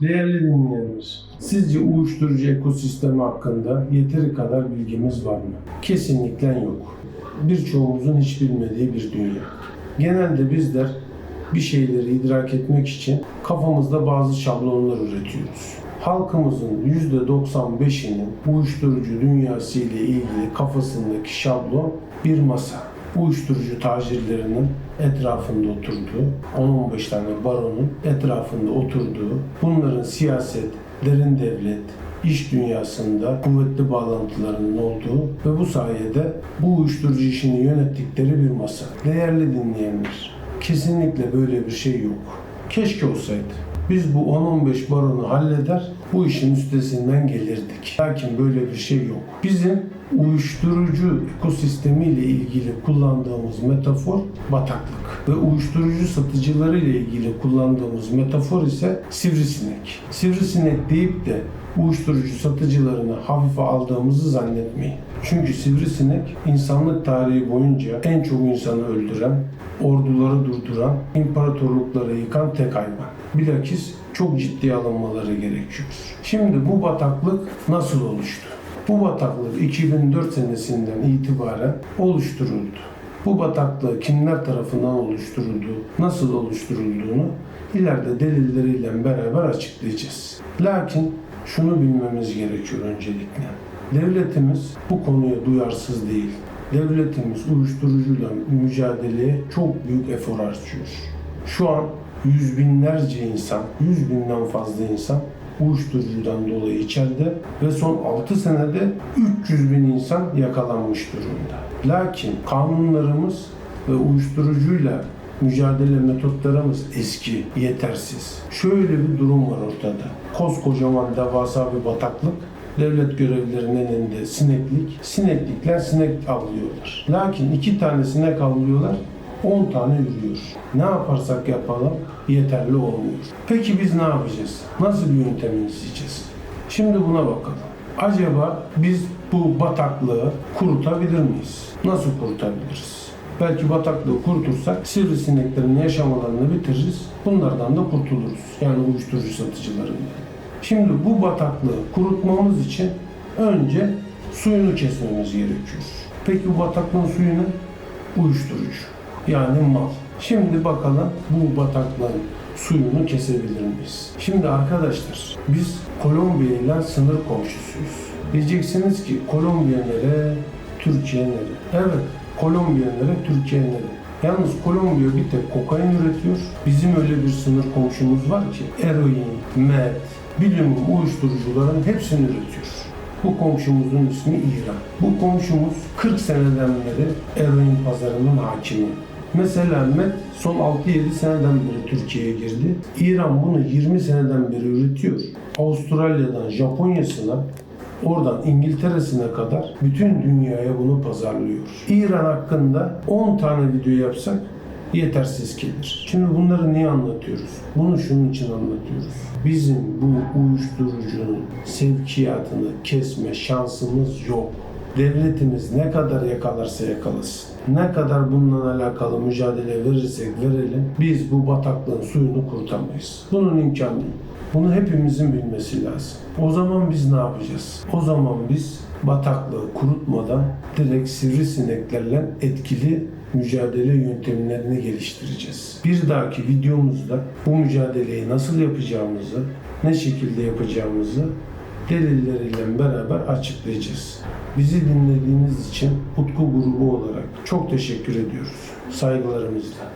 Değerli dinleyenler, sizce uyuşturucu ekosistemi hakkında yeteri kadar bilgimiz var mı? Kesinlikle yok. Birçoğumuzun hiç bilmediği bir dünya. Genelde bizler bir şeyleri idrak etmek için kafamızda bazı şablonlar üretiyoruz. Halkımızın %95'inin uyuşturucu dünyası ile ilgili kafasındaki şablon bir masa. Uyuşturucu tacirlerinin etrafında oturduğu, 10-15 tane baronun etrafında oturduğu, bunların siyaset, derin devlet, iş dünyasında kuvvetli bağlantılarının olduğu ve bu sayede bu uyuşturucu işini yönettikleri bir masa. Değerli dinleyenler, kesinlikle böyle bir şey yok. Keşke olsaydı. Biz bu 10-15 baronu halleder, bu işin üstesinden gelirdik. Lakin böyle bir şey yok. Bizim uyuşturucu ekosistemiyle ilgili kullandığımız metafor bataklık ve uyuşturucu satıcıları ile ilgili kullandığımız metafor ise sivrisinek. Sivrisinek deyip de uyuşturucu satıcılarını hafife aldığımızı zannetmeyin. Çünkü sivrisinek insanlık tarihi boyunca en çok insanı öldüren, orduları durduran, imparatorlukları yıkan tek hayvan. Bilakis çok ciddi alınmaları gerekiyor. Şimdi bu bataklık nasıl oluştu? Bu bataklık 2004 senesinden itibaren oluşturuldu. Bu bataklığı kimler tarafından oluşturulduğu, nasıl oluşturulduğunu ileride delilleriyle beraber açıklayacağız. Lakin şunu bilmemiz gerekiyor öncelikle. Devletimiz bu konuya duyarsız değil. Devletimiz uyuşturucuyla mücadeleye çok büyük efor harcıyor. Şu an yüz binlerce insan, yüz binden fazla insan uyuşturucudan dolayı içeride ve son 6 senede 300 bin insan yakalanmış durumda. Lakin kanunlarımız ve uyuşturucuyla mücadele metotlarımız eski, yetersiz. Şöyle bir durum var ortada. Koskocaman devasa bir bataklık, devlet görevlilerinin elinde sineklik, sineklikler sinek avlıyorlar. Lakin iki tane sinek avlıyorlar, 10 tane yürüyor. Ne yaparsak yapalım yeterli olmuyor. Peki biz ne yapacağız? Nasıl bir yöntemi izleyeceğiz? Şimdi buna bakalım. Acaba biz bu bataklığı kurutabilir miyiz? Nasıl kurutabiliriz? Belki bataklığı kurutursak sivrisineklerin yaşam alanını bitiririz. Bunlardan da kurtuluruz. Yani uyuşturucu satıcılarından. Şimdi bu bataklığı kurutmamız için önce suyunu kesmemiz gerekiyor. Peki bu bataklığın suyu ne? Uyuşturucu. Yani mal. Şimdi bakalım bu bataklığın suyunu kesebilir miyiz? Şimdi arkadaşlar biz Kolombiya ile sınır komşusuyuz. Diyeceksiniz ki Kolombiya nere, Türkiye nere? Evet, Kolombiya nere, Türkiye nere? Yalnız Kolombiya bir tek kokain üretiyor. Bizim öyle bir sınır komşumuz var ki eroin, met, bilimum uyuşturucuların hepsini üretiyor. Bu komşumuzun ismi İran. Bu komşumuz 40 seneden beri eroin pazarının hakimi. Mesela MET son 6-7 seneden beri Türkiye'ye girdi. İran bunu 20 seneden beri üretiyor. Avustralya'dan Japonya'sına Oradan İngiltere'sine kadar bütün dünyaya bunu pazarlıyor. İran hakkında 10 tane video yapsak yetersiz gelir. Şimdi bunları niye anlatıyoruz? Bunu şunun için anlatıyoruz. Bizim bu uyuşturucunun sevkiyatını kesme şansımız yok. Devletimiz ne kadar yakalarsa yakalasın, ne kadar bununla alakalı mücadele verirsek verelim, biz bu bataklığın suyunu kurtamayız. Bunun imkanı yok. Bunu hepimizin bilmesi lazım. O zaman biz ne yapacağız? O zaman biz bataklığı kurutmadan direkt sivrisineklerle etkili mücadele yöntemlerini geliştireceğiz. Bir dahaki videomuzda bu mücadeleyi nasıl yapacağımızı, ne şekilde yapacağımızı delilleriyle beraber açıklayacağız. Bizi dinlediğiniz için Utku grubu olarak çok teşekkür ediyoruz. Saygılarımızla.